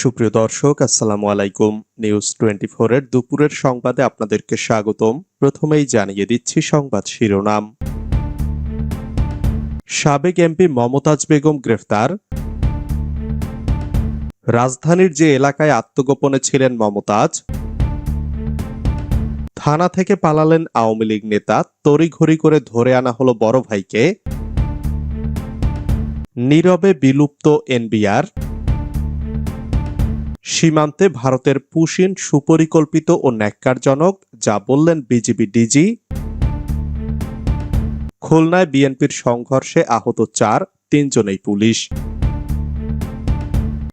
সুপ্রিয় দর্শক, আসসালামু আলাইকুম। নিউজ টোয়েন্টি এর দুপুরের সংবাদে আপনাদেরকে স্বাগতম। প্রথমেই জানিয়ে দিচ্ছি সংবাদ শিরোনাম। সাবেক এমপি মমতাজ বেগম গ্রেফতার। রাজধানীর যে এলাকায় আত্মগোপনে ছিলেন মমতাজ, থানা থেকে পালালেন আওয়ামী লীগ নেতা, তড়িঘড়ি করে ধরে আনা হলো বড় ভাইকে। নীরবে বিলুপ্ত এনবিআর। সীমান্তে ভারতের পুশিন সুপরিকল্পিত ও ন্যাক্কারজনক, যা বললেন বিজিবি ডিজি। খুলনায় বিএনপির সংঘর্ষে আহত চার, তিনজনেই পুলিশ।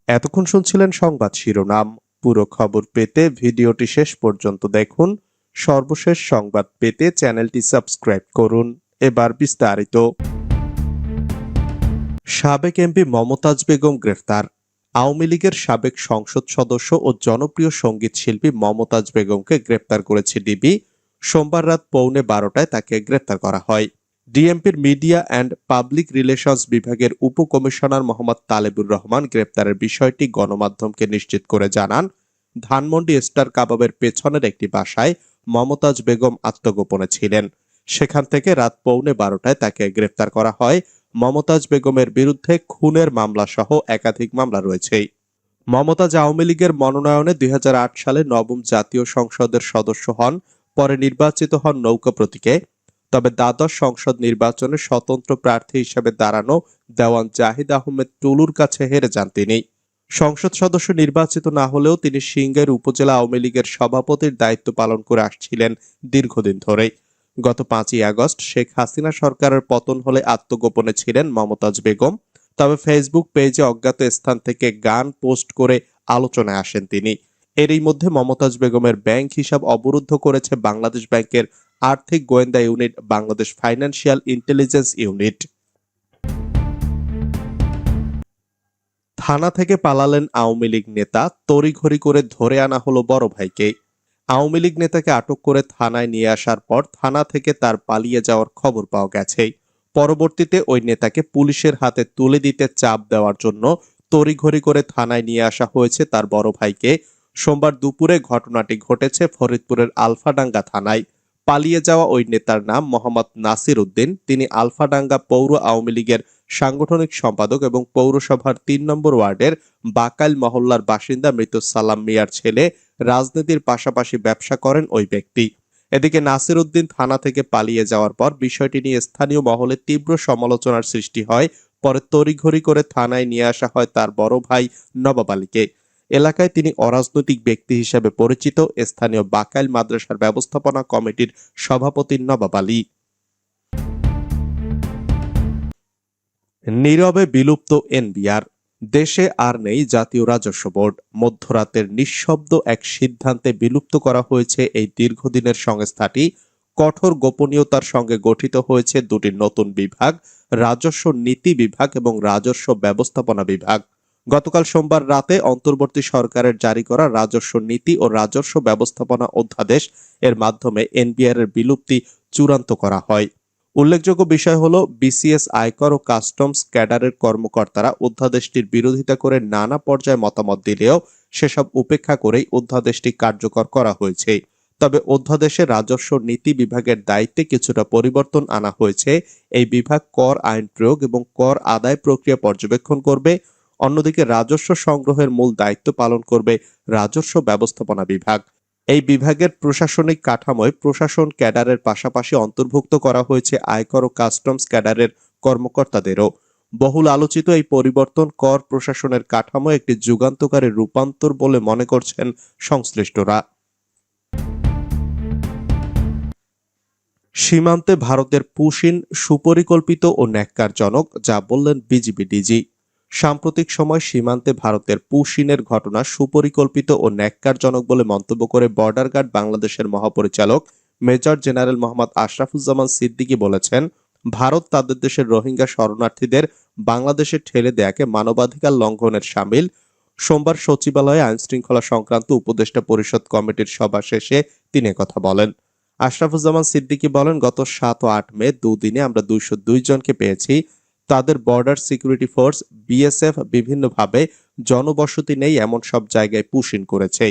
এতক্ষণ শুনছিলেন সংবাদ শিরোনাম। পুরো খবর পেতে ভিডিওটি শেষ পর্যন্ত দেখুন। সর্বশেষ সংবাদ পেতে চ্যানেলটি সাবস্ক্রাইব করুন। এবার বিস্তারিত। সাবেক এমপি মমতাজ বেগম গ্রেফতার। আওয়ামী লীগের সাবেক সংসদ সদস্য ও জনপ্রিয় সংগীত শিল্পী মমতাজ বেগমকে গ্রেপ্তার করেছে ডিবি। সোমবার রাত পৌনে বারোটায় তাকে গ্রেপ্তার করা হয়। ডিএমপির মিডিয়া অ্যান্ড পাবলিক রিলেশনস বিভাগের উপকমিশনার মোহাম্মদ তালেবুর রহমান গ্রেপ্তারের বিষয়টি গণমাধ্যমকে নিশ্চিত করে জানান। ধানমন্ডি স্টার কাবাবের পেছনের একটি বাসায় মমতাজ বেগম আত্মগোপনে ছিলেন। সেখান থেকে রাত পৌনে বারোটায় তাকে গ্রেপ্তার করা হয়। মমতাজ বেগমের বিরুদ্ধে খুনের মামলা সহ একাধিক মামলা রয়েছে। মমতাজ আওয়ামী লীগের মনোনয়নে দুই হাজার আট সালে নবম জাতীয় সংসদের সদস্য হন, পরে নির্বাচিত হন নৌকা প্রতীকে। তবে দ্বাদশ সংসদ নির্বাচনে স্বতন্ত্র প্রার্থী হিসেবে দাঁড়ানো দেওয়ান জাহিদ আহমেদ টুলুর কাছে হেরে যান তিনি। সংসদ সদস্য নির্বাচিত না হলেও তিনি সিংহের উপজেলা আওয়ামী লীগের সভাপতির দায়িত্ব পালন করে আসছিলেন দীর্ঘদিন ধরেই। গত পাঁচই আগস্ট শেখ হাসিনা সরকারের পতন হলে আত্মগোপনে ছিলেন মমতাজ বেগম। তবে ফেসবুক পেজে অজ্ঞাত স্থান থেকে গান পোস্ট করে আলোচনায় আসেন তিনি। এরই মধ্যে মমতাজ বেগমের ব্যাংক হিসাব অবরুদ্ধ করেছে বাংলাদেশ ব্যাংকের আর্থিক গোয়েন্দা unit, Bangladesh financial intelligence unit. থানা থেকে পালালেন আওয়ামী লীগ নেতা, তড়িঘড়ি করে ধরে আনা হলো বড় ভাইকে। আওয়ামী লীগ নেতাকে আটক করে থানায় নিয়ে আসার পর থানা থেকে তার পালিয়ে যাওয়ার খবর পাওয়া গেছে পরবর্তীতে ওই নেতাকে পুলিশের হাতে তুলে দিতে চাপ দেওয়ার জন্য তড়িঘড়ি করে থানায় নিয়ে আসা হয়েছে তার বড় ভাইকে। সোমবার দুপুরে ঘটনাটি ঘটেছে ফরিদপুরের আলফাডাঙ্গা থানায়। পালিয়ে যাওয়া ওই নেতার নাম মোহাম্মদ নাসির উদ্দিন। তিনি আলফাডাঙ্গা পৌর আওয়ামী লীগের সাংগঠনিক সম্পাদক এবং পৌরসভার তিন নম্বর ওয়ার্ডের বাকাইল মহল্লার বাসিন্দা মৃত সালাম মিয়ার ছেলে রাজনীতির পাশাপাশি ব্যবসা করেন ওই ব্যক্তি। এদিকে নাসির উদ্দিন থানা থেকে পালিয়ে যাওয়ার পর বিষয়টি নিয়ে স্থানীয় মহলে তীব্র সমালোচনার সৃষ্টি হয়। পরে তড়িঘড়ি করে থানায় নিয়ে আসা হয় তার বড় ভাই নবাব আলীকে। এলাকায় তিনি অরাজনৈতিক ব্যক্তি হিসেবে পরিচিত। স্থানীয় বাকাইল মাদ্রাসার ব্যবস্থাপনা কমিটির সভাপতি নবাব আলী। নীরবে বিলুপ্ত এনবিআর, দেশে আর নেই জাতীয় রাজস্ব বোর্ড। মধ্যরাতের নিঃশব্দ এক সিদ্ধান্তে বিলুপ্ত করা হয়েছে এই দীর্ঘদিনের সংস্থাটি। কঠোর গোপনীয়তার সঙ্গে গঠিত হয়েছে দুটি নতুন বিভাগ, রাজস্ব নীতি বিভাগ এবং রাজস্ব ব্যবস্থাপনা বিভাগ। গতকাল সোমবার রাতে অন্তর্বর্তী সরকারের জারি করা রাজস্ব নীতি ও রাজস্ব ব্যবস্থাপনা অধ্যাদেশ এর মাধ্যমে এনবিআর এর বিলুপ্তি চূড়ান্ত করা হয়। উল্লেখযোগ্য বিষয় হলো বিসিএস আয়কর ও কাস্টমস ক্যাডারের কর্মকর্তারা অধ্যাদেশটির বিরোধিতা করে নানা পর্যায়ে মতামত দিলেও সেসব উপেক্ষা করেই অধ্যাদেশটি কার্যকর করা হয়েছে। তবে অধ্যাদেশে রাজস্ব নীতি বিভাগের দায়িত্বে কিছুটা পরিবর্তন আনা হয়েছে। এই বিভাগ কর আইন প্রয়োগ এবং কর আদায় প্রক্রিয়া পর্যবেক্ষণ করবে। অন্যদিকে রাজস্ব সংগ্রহের মূল দায়িত্ব পালন করবে রাজস্ব ব্যবস্থাপনা বিভাগ। এই বিভাগের প্রশাসনিক কাঠামোয় প্রশাসন ক্যাডারের পাশাপাশি অন্তর্ভুক্ত করা হয়েছে আয়কর ও কাস্টমস ক্যাডারের কর্মকর্তাদেরও। বহুল আলোচিত এই পরিবর্তন কর প্রশাসনের কাঠামো একটি যুগান্তকারী রূপান্তর বলে মনে করছেন সংশ্লিষ্টরা। সীমান্তে ভারতের পুশিন সুপরিকল্পিত ও ন্যাক্কারজনক, যা বললেন বিজিবি ডিজি। সাম্প্রতিক সময় সীমান্তে ভারতের পুশিনের ঘটনা সুপরিকল্পিত ও ন্যাক্কারজনক বলে মন্তব্য করে বর্ডার গার্ড বাংলাদেশের মহাপরিচালক মেজর জেনারেল মোহাম্মদ আশরাফুজ্জামান সিদ্দিকী বলেছেন, ভারত তাদের দেশের রোহিঙ্গা শরণার্থীদের বাংলাদেশে ঠেলে দেয়াকে মানবাধিকার লঙ্ঘনের সামিল। সোমবার সচিবালয়ে আইন শৃঙ্খলা সংক্রান্ত উপদেষ্টা পরিষদ কমিটির সভা শেষে তিনি কথা বলেন। আশরাফুজ্জামান সিদ্দিকী বলেন, গত সাত ও আট মে দুদিনে আমরা দুইশো দুই জনকে পেয়েছি। তাদের বর্ডার সিকিউরিটি ফোর্স বিএসএফ বিভিন্নভাবে জনবসতি নেই এমন সব জায়গায় পুশিন করেছে।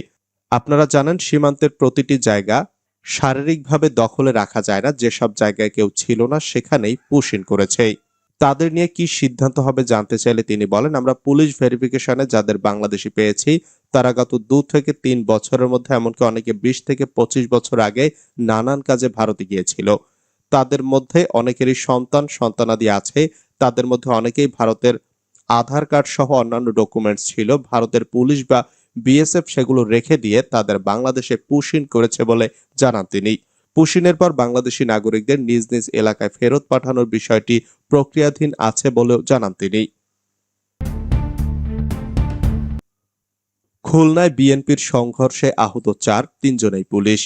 আপনারা জানেন সীমান্তের প্রতিটি জায়গা শারীরিকভাবে দখলে রাখা যায় না, যেসব জায়গায় কেউ ছিল না সেখানেই পুশিন করেছে। তাদের নিয়ে কি সিদ্ধান্ত হবে জানতে চাইলে তিনি বলেন, আমরা পুলিশ ভেরিফিকেশনে যাদের বাংলাদেশি পেয়েছি, তারা গত দু থেকে তিন বছরের মধ্যে, এমনকি অনেকে বিশ থেকে পঁচিশ বছর আগে নানান কাজে ভারতে গিয়েছিল। তাদের মধ্যে অনেকেরই সন্তান, সন্তানাদি আছে। তাদের মধ্যে অনেকেই ভারতের আধার কার্ড সহ অন্যান্য ডকুমেন্টস ছিল। ভারতের পুলিশ বা বিএসএফ সেগুলো রেখে দিয়ে তাদের বাংলাদেশে পুশিন করেছে বলে জানান তিনি। পুশিনের পর বাংলাদেশি নাগরিকদের নিজ নিজ এলাকায় ফেরত পাঠানোর বিষয়টি প্রক্রিয়াধীন আছে বলেও জানান তিনি। খুলনায় বিএনপির সংঘর্ষে আহত চার, তিনজনেই পুলিশ।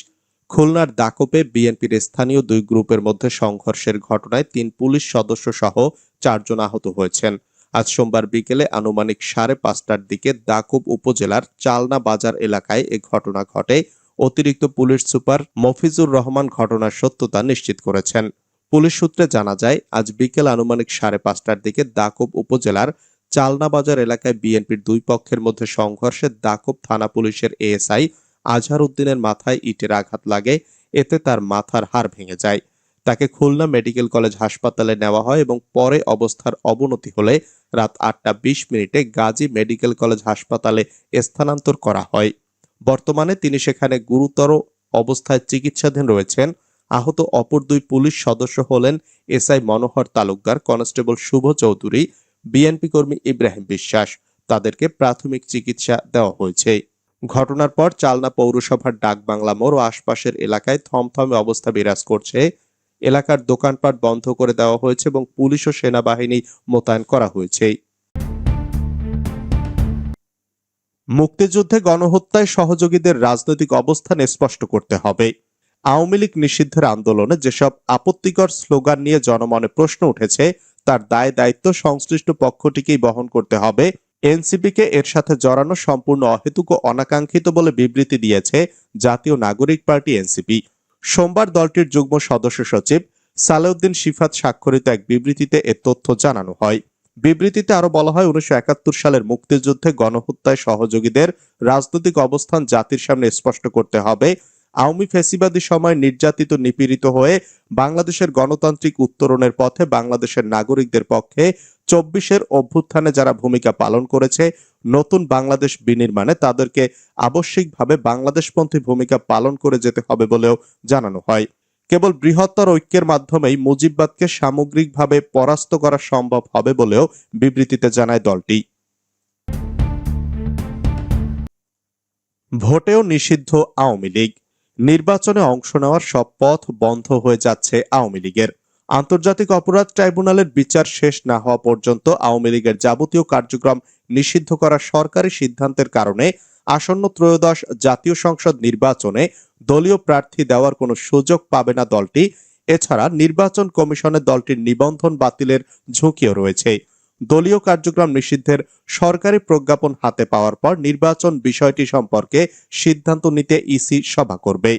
খুলনার দাকপে বিএনপির স্থানীয় দুই গ্রুপের মধ্যে সংঘর্ষের ঘটনায় তিন পুলিশ সদস্য সহ চারজন আহত হয়েছেন। আজ সোমবার বিকেলে আনুমানিক সাড়ে পাঁচটার দিকে দাকুব উপজেলার চালনা বাজার এলাকায় এ ঘটনা ঘটে। অতিরিক্ত পুলিশ সুপার মফিজুর রহমান ঘটনার সত্যতা নিশ্চিত করেছেন। পুলিশ সূত্রে জানা যায়, আজ বিকেল আনুমানিক সাড়ে পাঁচটার দিকে দাকুব উপজেলার চালনা বাজার এলাকায় বিএনপির দুই পক্ষের মধ্যে সংঘর্ষে দাকুব থানা পুলিশের এএসআই আজহার উদ্দিনের মাথায় ইটের আঘাত লাগে, এতে তার মাথার হাড় ভেঙে যায়। তাকে খুলনা মেডিকেল কলেজ হাসপাতালে নেওয়া হয় এবং পরে অবস্থার অবনতি হলে রাত আটটা বিশ মিনিটে গাজী মেডিকেল কলেজ হাসপাতালে স্থানান্তর করা হয়। বর্তমানে তিনি সেখানে গুরুতর অবস্থায় চিকিৎসাধীন রয়েছেন। আহত অপর দুই পুলিশ সদস্য হলেন SI Manohar Talukdar, constable Shubho Chowdhury, BNP কর্মী ইব্রাহিম বিশ্বাস। তাদেরকে প্রাথমিক চিকিৎসা দেওয়া হয়েছে। ঘটনার পর চালনা পৌরসভার ডাকবাংলা মোড় ও আশপাশের এলাকায় থমথমে অবস্থা বিরাজ করছে। এলাকার দোকানপাট বন্ধ করে দেওয়া হয়েছে এবং পুলিশ ও সেনাবাহিনী মোতায়েন করা হয়েছে। মুক্তিযুদ্ধে গণহত্যায় সহযোগীদের রাজনৈতিক অবস্থান স্পষ্ট করতে হবে। আওয়ামী লীগ নিষিদ্ধের আন্দোলনে যেসব আপত্তিকর স্লোগান নিয়ে জনমনে প্রশ্ন উঠেছে, তার দায় দায়িত্ব সংশ্লিষ্ট পক্ষটিকেই বহন করতে হবে। এনসিপিকে এর সাথে জড়ানো সম্পূর্ণ অহেতুক ও অনাকাঙ্ক্ষিত বলে বিবৃতি দিয়েছে জাতীয় নাগরিক পার্টি এনসিপি। সোমবার দলটির যুগ্ম সদস্য সচিব সালেউদ্দিন শিফাত স্বাক্ষরিত এক বিবৃতিতে এ তথ্য জানানো হয়। বিবৃতিতে আরও বলা হয়, উনিশশো একাত্তর সালের মুক্তিযুদ্ধে গণহত্যায় সহযোগীদের রাজনৈতিক অবস্থান জাতির সামনে স্পষ্ট করতে হবে। আওয়ামী ফেসিবাদী সময় নির্যাতিত, নিপীড়িত হয়ে বাংলাদেশের গণতান্ত্রিক উত্তরণের পথে বাংলাদেশের নাগরিকদের পক্ষে চব্বিশের অভ্যুত্থানে যারা ভূমিকা পালন করেছে, নতুন বাংলাদেশ বিনির্মাণে তাদেরকে আবশ্যিকভাবে বাংলাদেশপন্থী ভূমিকা পালন করে যেতে হবে বলেও জানানো হয়। কেবল বৃহত্তর ঐক্যের মাধ্যমেই মুজিববাদকে সামগ্রিকভাবে পরাস্ত করা সম্ভব হবে বলেও বিবৃতিতে জানায় দলটি। ভোটেও নিষিদ্ধ আওয়ামী লীগ। নির্বাচনে অংশ নেওয়ার সব পথ বন্ধ হয়ে যাচ্ছে আওয়ামী লীগের। আন্তর্জাতিক অপরাধ ট্রাইব্যুনালের বিচার শেষ না হওয়া পর্যন্ত আওয়ামী লীগের যাবতীয় কার্যক্রম নিষিদ্ধ করা সরকারি সিদ্ধান্তের কারণে আসন্ন ত্রয়োদশ জাতীয় সংসদ নির্বাচনে দলীয় প্রার্থী দেওয়ার কোনো সুযোগ পাবে না দলটি। এছাড়া নির্বাচন কমিশনে দলটির নিবন্ধন বাতিলের ঝুঁকিও রয়েছে। দলীয় কার্যক্রম নিষিদ্ধের সরকারি প্রজ্ঞাপন হাতে পাওয়ার পর নির্বাচন বিষয়টি সম্পর্কে সিদ্ধান্ত নিতে ইসি সভা করবে।